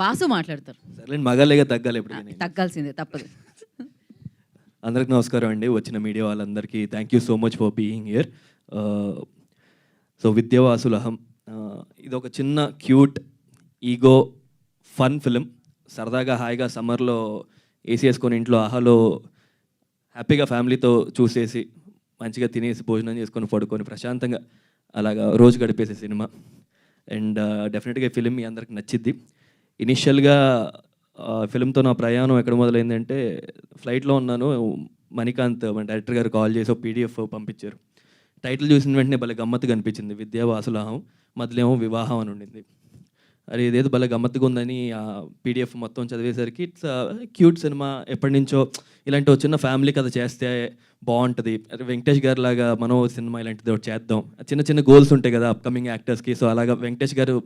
వాసు మాట్లాడతారు. సర్లేండి మగాలేగా తగ్గాలి ఎప్పుడు తగ్గాల్సిందే తప్పదు. అందరికి నమస్కారం అండి. వచ్చిన మీడియా వాళ్ళందరికీ thank you so much for being here so Vidya Vasula Aham ఇది ఒక చిన్న క్యూట్ ఈగో ఫన్ ఫిలిం సరదాగా హాయిగా సమ్మర్లో ఏసీ వేసుకొని ఇంట్లో ఆహాలో హ్యాపీగా ఫ్యామిలీతో చూసేసి మంచిగా తినేసి భోజనం చేసుకొని పడుకొని ప్రశాంతంగా అలాగా రోజు గడిపేసే సినిమా. అండ్ డెఫినెట్గా ఈ ఫిలిం మీ అందరికి నచ్చిద్ది. ఇనిషియల్గా ఫిలింతో నా ప్రయాణం ఎక్కడ మొదలైందంటే ఫ్లైట్లో ఉన్నాను. మణికాంత్ మన డైరెక్టర్ గారు కాల్ చేసి పీడిఎఫ్ పంపించారు. టైటిల్ చూసిన వెంటనే భలే గమ్మత్తు కనిపించింది. విద్యావాసులహం మధ్యలో వివాహం అని ఉండింది. అది ఇదేదో భలే గమ్మత్తుగా ఉందని ఆ పీడిఎఫ్ మొత్తం చదివేసరికి ఇట్స్ క్యూట్ సినిమా ఎప్పటి నుంచో ఇలాంటి ఒక చిన్న ఫ్యామిలీ కథ చేస్తే బాగుంటుంది. వెంకటేష్ గారు లాగా మనం సినిమా ఇలాంటిది ఒకటి చేద్దాం. చిన్న చిన్న గోల్స్ ఉంటాయి కదా అప్కమింగ్ యాక్టర్స్కి. సో అలాగా వెంకటేష్ గారు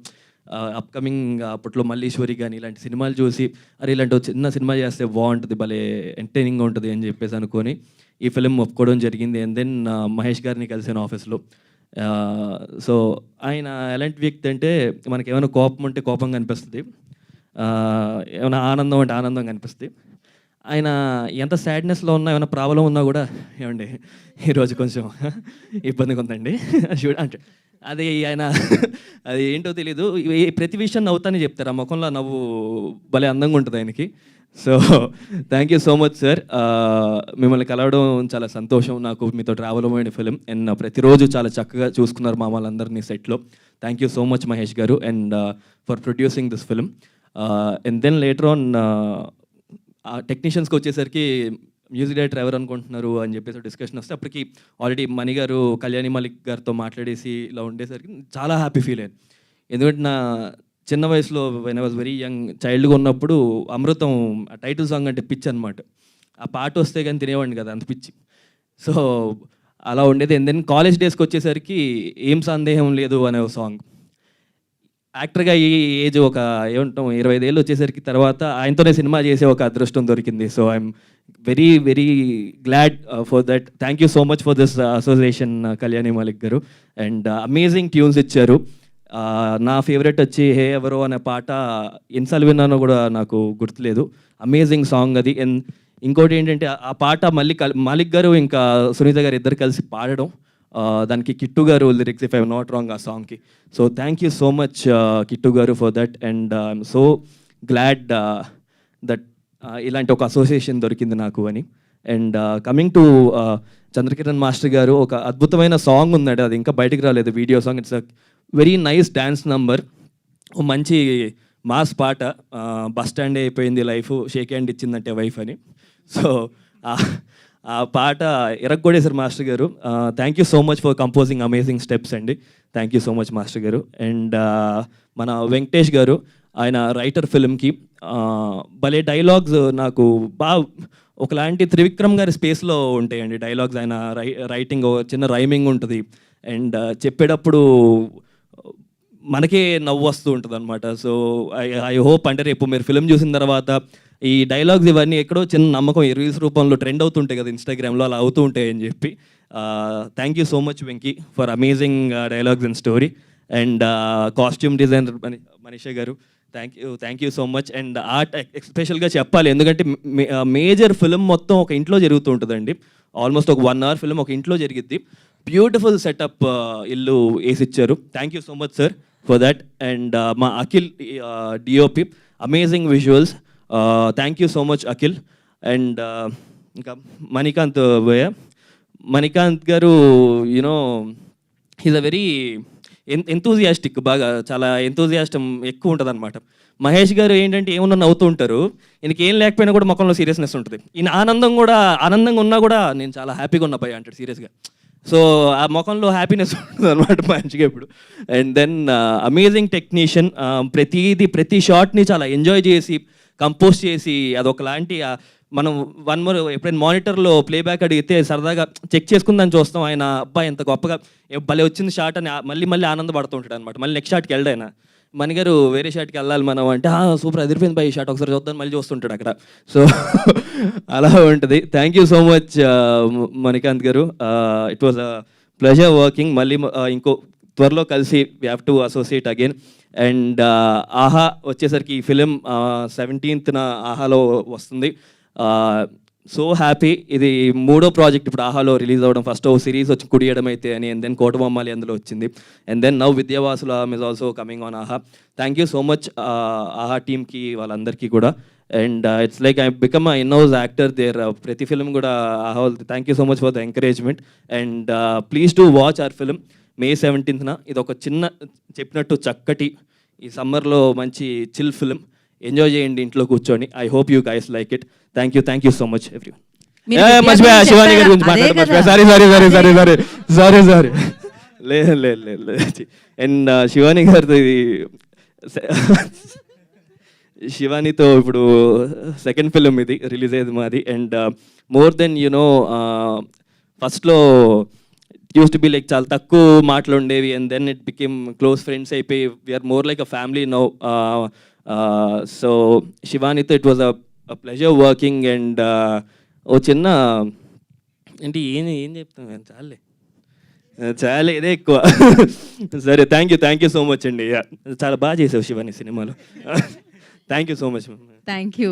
అప్కమింగ్ అప్పట్లో మల్లీశ్వరి కానీ ఇలాంటి సినిమాలు చూసి అరే ఇలాంటి చిన్న సినిమా చేస్తే బాగుంటుంది భలే ఎంటర్టైనింగ్గా ఉంటుంది అని చెప్పేసి అనుకొని ఈ ఫిలిం ఒప్పుకోవడం జరిగింది. అండ్ దెన్ మహేష్ గారిని కలిసాను ఆఫీస్లో. సో ఆయన ఎలాంటి వ్యక్తి అంటే మనకి ఏమైనా కోపం ఉంటే కోపం కనిపిస్తుంది. ఏమైనా ఆనందం అంటే ఆనందం కనిపిస్తుంది. ఆయన ఎంత సాడ్నెస్లో ఉన్నా ఏమైనా ప్రాబ్లం ఉన్నా కూడా ఏమండి ఈరోజు కొంచెం ఇబ్బందిగా ఉందండి. చూడ అంటే అది ఆయన అది ఏంటో తెలీదు. ప్రతి విషయం నవ్వుతానే చెప్తారు. ఆ ముఖంలో నవ్వు భలే అందంగా ఉంటుంది ఆయనకి. So thank you so much sir మిమ్మల్ని కలవడం చాలా సంతోషం. నాకు మీతో ట్రావెల్ అవ్వని ఫిలిం అండ్ ప్రతిరోజు చాలా చక్కగా చూసుకున్నారు మా వాళ్ళందరినీ సెట్లో. Thank you so much Mahesh garu. And for producing this film and then later on టెక్నీషియన్స్కి వచ్చేసరికి మ్యూజిక్ డైరెక్టర్ ఎవరు అనుకుంటున్నారు అని చెప్పేసి డిస్కషన్ వస్తే అప్పటికి ఆల్రెడీ మణి గారు కళ్యాణి మలిక్ గారితో మాట్లాడేసి ఇలా ఉండేసరికి చాలా హ్యాపీ ఫీల్ అయ్యాను. ఎందుకంటే నా చిన్న వయసులో when I was very young చైల్డ్గా ఉన్నప్పుడు అమృతం టైటిల్ సాంగ్ అంటే పిచ్ అనమాట ఆ పాట వస్తే కానీ తినేవాడిని కదా అంత పిచ్చి. సో అలా ఉండేది. అండ్ దెన్ కాలేజ్ డేస్కి వచ్చేసరికి ఏం సందేహం లేదు అనే సాంగ్ యాక్టర్గా ఈ ఏజ్ ఒక ఏమంటాం ఇరవై ఐదేళ్ళు వచ్చేసరికి తర్వాత ఆయనతోనే సినిమా చేసే ఒక అదృష్టం దొరికింది. So I'm very very glad for that thank you so much for this association Kalyani Malik garu. And amazing tunes ఇచ్చారు. Uh, నా ఫేవరెట్ వచ్చి హే ఎవరో అనే పాట ఎన్నిసార్లు విన్నానో కూడా నాకు గుర్తులేదు. అమేజింగ్ సాంగ్ అది. అండ్ ఇంకోటి ఏంటంటే ఆ- పాట మళ్ళీ మాలిక్ గారు ఇంకా సునీత గారు ఇద్దరు కలిసి పాడడం. దానికి Kittu garu lyrics if I not wrong ఆ సాంగ్కి so thank you so much Kittu garu for that and I'm so glad that ఇలాంటి ఒక అసోసియేషన్ దొరికింది నాకు అని. And coming to Chandrakiran master garu ఒక అద్భుతమైన సాంగ్ ఉందండి అది ఇంకా బయటికి రాలేదు video song it's a very nice dance number మంచి మాస్ పాట బస్ స్టాండ్ అయిపోయింది లైఫ్ షేక్ హ్యాండ్ ఇచ్చిందంటే వైఫ్ అని. సో ఆ పాట ఇరగొడేశారు master garu thank you so much for composing amazing steps అండి. Thank you so much master garu. And మన వెంకటేష్ గారు ఆయన రైటర్ ఫిల్మ్కి భలే డైలాగ్స్ నాకు బాగా ఒకలాంటి త్రివిక్రమ్ గారి స్పేస్లో ఉంటాయండి డైలాగ్స్ ఆయన రై రైటింగ్ చిన్న రైమింగ్ ఉంటుంది. అండ్ చెప్పేటప్పుడు మనకే నవ్వు వస్తూ ఉంటుంది అనమాట సో ఐ ఐ హోప్ అంటే రేపు మీరు ఫిల్మ్ చూసిన తర్వాత ఈ డైలాగ్స్ ఇవన్నీ ఎక్కడో చిన్న నమ్మకం ఈ రీల్స్ రూపంలో ట్రెండ్ అవుతుంటాయి కదా ఇన్స్టాగ్రామ్లో అలా అవుతూ ఉంటాయి అని చెప్పి. Thank you so much Venky for amazing dialogues and story and costume designer Manisha garu thank you thank you so much and art ఎస్పెషల్గా చెప్పాలి. ఎందుకంటే మేజర్ ఫిల్మ్ మొత్తం ఒక ఇంట్లో జరుగుతూ ఉంటుందండి. ఆల్మోస్ట్ ఒక వన్ అవర్ ఫిల్మ్ ఒక ఇంట్లో జరిగిద్ది. బ్యూటిఫుల్ సెటప్ ఇల్లు వేసిచ్చారు. Thank you so much sir for that and మా Akhil DOP amazing visuals thank you so much Akhil and ఇంకా మణికాంత్ భయ్య. Manikanth garu you know is a very enthusiastic బాగా చాలా ఎంతూజియాస్టం ఎక్కువ ఉంటుంది అనమాట మహేష్ గారు ఏంటంటే ఏమన్నా నవ్వుతూ ఉంటారు ఈయనకి ఏం లేకపోయినా కూడా ముఖంలో సీరియస్నెస్ ఉంటుంది. ఈయన ఆనందం కూడా ఆనందంగా ఉన్నా కూడా నేను చాలా హ్యాపీగా ఉన్నా భయ అంటాడు సీరియస్గా సో ఆ ముఖంలో హ్యాపీనెస్ ఉంటుంది అనమాట మంచిగా ఇప్పుడు. అండ్ దెన్ అమేజింగ్ టెక్నీషియన్ ప్రతిదీ ప్రతి షాట్ని చాలా ఎంజాయ్ చేసి కంపోజ్ చేసి అదొకలాంటి మనం వన్ మోర్ ఎప్పుడైనా మానిటర్లో ప్లేబ్యాక్ అడిగితే సరదాగా చెక్ చేసుకుందని చూస్తాం ఆయన అబ్బాయి ఎంత గొప్పగా భలే వచ్చింది షాట్ అని మళ్ళీ మళ్ళీ ఆనందపడుతూ ఉంటాడు అనమాట మళ్ళీ నెక్స్ట్ షాట్కి వెళ్ళడు మణిగారు వేరే షాట్కి వెళ్ళాలి మనం అంటే సూపర్ అదిరిపోయింది బై షాట్ ఒకసారి చూద్దాం మళ్ళీ చూస్తుంటాడు అక్కడ. సో అలా ఉంటుంది. Thank you so much Manikanth garu. It was pleasure working మళ్ళీ ఇంకో త్వరలో కలిసి we have to associate again and Aha వచ్చేసరికి ఈ ఫిలిం సెవెంటీన్త్న uh, ఆహాలో వస్తుంది. Uh, సో హ్యాపీ ఇది మూడో ప్రాజెక్ట్ ఇప్పుడు ఆహాలో రిలీజ్ అవ్వడం. ఫస్ట్ ఓ సిరీస్ వచ్చి కుడియడం అయితే అని అండ్ దెన్ కోటబొమ్మాలి అందులో వచ్చింది. And then now Vidya Vasula is also coming on Aha. Thank you so much Aha టీమ్కి వాళ్ళందరికీ కూడా. And it's like I become in house actor there ప్రతి ఫిలిం కూడా Aha thank you so much for the encouragement and please to watch our film May సెవెంటీన్త్న ఇది ఒక చిన్న చెప్పినట్టు చక్కటి ఈ సమ్మర్లో మంచి చిల్ ఫిల్మ్. ఎంజాయ్ చేయండి ఇంట్లో కూర్చొని. I hope you guys like it. Thank you thank you so much every మర్చిపోయా శివాని గారి గురించి. సారీ సారీ సారీ సారీ అదే. Sorry sorry sorry. లేదు లేదు లేదు లేదు అండ్ శివాని ఇది శివానితో ఇప్పుడు సెకండ్ ఫిలిం ఇది రిలీజ్ అయ్యేది మాది. And more then you know ఫస్ట్లో యూస్ టు బి లైక్ చాలా తక్కువ మాటలు ఉండేవి. And then it became close friends అయిపోయి we are more like a family no so శివానితో it was a pleasure working and ఓ చిన్న ఏంటి ఏం ఏం చెప్తాం చాలే. చాలా ఇదే ఎక్కువ. సరే thank you thank you so much అండి. చాలా బాగా చేసావు శివాని సినిమాలో. Thank you so much thank you